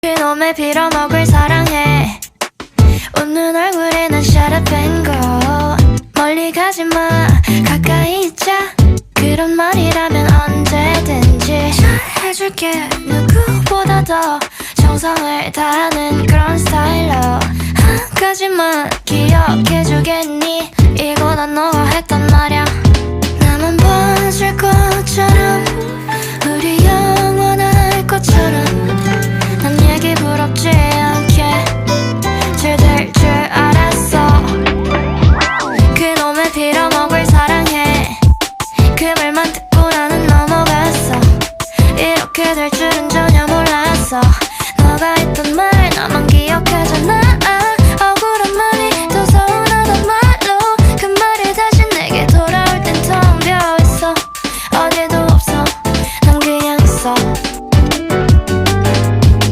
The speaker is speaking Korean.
그놈의 빌어먹을 사랑해 웃는 얼굴에 난 go 멀리 가지마. 가까이 있자. 그런 말이라면 언제든지 잘해줄게. 누구보다 더 정성을 다하는 그런 스타일로 한 가지만 기억해주겠니? 이거 난 너가 했단 말야 부럽지 않게 잘될 줄 알았어. 그놈의 빌어먹을 사랑해 그 말만 듣고 나는 넘어갔어. 이렇게 될 줄은 전혀 몰랐어 너가 했던 말